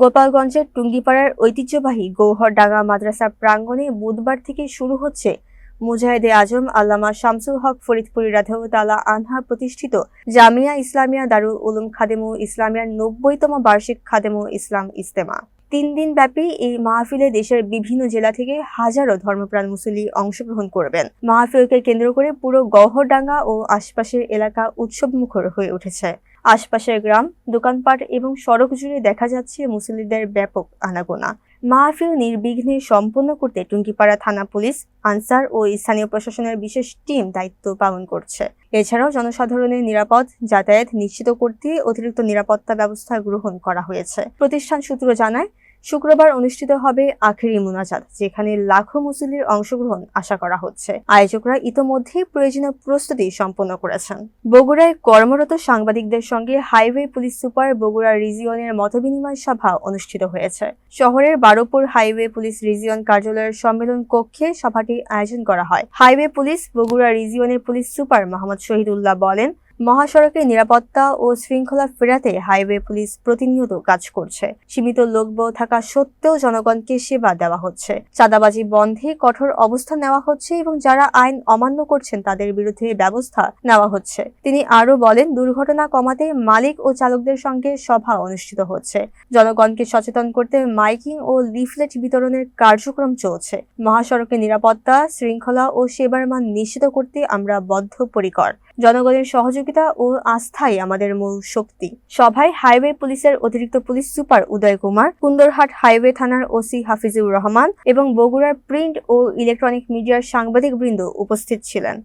গোপালগঞ্জের টুঙ্গিপাড়ার ঐতিহ্যবাহী গৌহরডাঙ্গা মাদ্রাসা প্রাঙ্গণে বুধবার থেকে শুরু হচ্ছে মুজাহিদে আজম আল্লামা শামসুল হক, ফরিদপুরি রাধতালা আনহা প্রতিষ্ঠিত জামিয়া ইসলামিয়া দারুল উলুম খাদেমু ইসলামিয়ার নব্বইতম বার্ষিক খাদেমু ইসলাম ইস্তেমা তিন দিন ব্যাপী এই মাহফিলে দেশের বিভিন্ন জেলা থেকে হাজারো ধর্মপ্রাণ মুসল্লি অংশগ্রহণ করবেন। মাহফিলকে কেন্দ্র করে পুরো গহরডাঙ্গা ও আশপাশের এলাকা উৎসব মুখর হয়ে উঠেছে। আশপাশের গ্রাম, দোকানপাট এবং সড়ক জুড়ে দেখা যাচ্ছে মুসল্লিদের ব্যাপক আনাগোনা। মাহফিল নির্বিঘ্নে সম্পন্ন করতে টুঙ্গিপাড়া থানা পুলিশ, আনসার ও স্থানীয় প্রশাসনের বিশেষ টিম দায়িত্ব পালন করছে। এছাড়াও জনসাধারণের নিরাপদ যাতায়াত নিশ্চিত করতে অতিরিক্ত নিরাপত্তা ব্যবস্থা গ্রহণ করা হয়েছে। প্রতিষ্ঠান সূত্র জানায় শুক্রবার অনুষ্ঠিত হবে আখেরি মুনাজাত, যেখানে লাখো মুসল্লির অংশগ্রহণ আশা করা হচ্ছে। আয়োজকরা ইতোমধ্যেই প্রয়োজনীয় প্রস্তুতি সম্পন্ন করেছেন। বগুড়ায় কর্মরত সাংবাদিকদের সঙ্গে হাইওয়ে পুলিশ সুপার বগুড়া রিজিয়নের মতবিনিময় সভা অনুষ্ঠিত হয়েছে। শহরের বারোপুর হাইওয়ে পুলিশ রিজিয়ন কার্যালয়ের সম্মেলন কক্ষে সভাটি আয়োজন করা হয়। হাইওয়ে পুলিশ বগুড়া রিজিয়নের পুলিশ সুপার মোহাম্মদ শহীদুল্লাহ বলেন মহাসড়কে নিরাপত্তা ও শৃঙ্খলা ফেরাতে হাইওয়ে পুলিশ প্রতিনিয়ত কাজ করছে। সীমিত লোকবল থাকা সত্ত্বেও জনগণকে সেবা দেওয়া হচ্ছে। চাঁদাবাজি বন্ধে কঠোর অবস্থা নেওয়া হচ্ছে এবং যারা আইন অমান্য করছেন তাদের বিরুদ্ধে ব্যবস্থা নেওয়া হচ্ছে। তিনি আরও বলেন, দুর্ঘটনা কমাতে মালিক ও চালকদের সঙ্গে সভা অনুষ্ঠিত হচ্ছে। জনগণকে সচেতন করতে মাইকিং ও লিফলেট বিতরণের কার্যক্রম চলছে। মহাসড়কের নিরাপত্তা, শৃঙ্খলা ও সেবার মান নিশ্চিত করতে আমরা বদ্ধপরিকর। জনগণের সহযোগিতা ও আস্থাই আমাদের মূল শক্তি। সভায় হাইওয়ে পুলিশের অতিরিক্ত police super Uday Kumar Kundarhat highway থানার ওসি হাফিজুর রহমান এবং বগুড়ার প্রিন্ট ও ইলেকট্রনিক মিডিয়ার সাংবাদিক বৃন্দ উপস্থিত ছিলেন।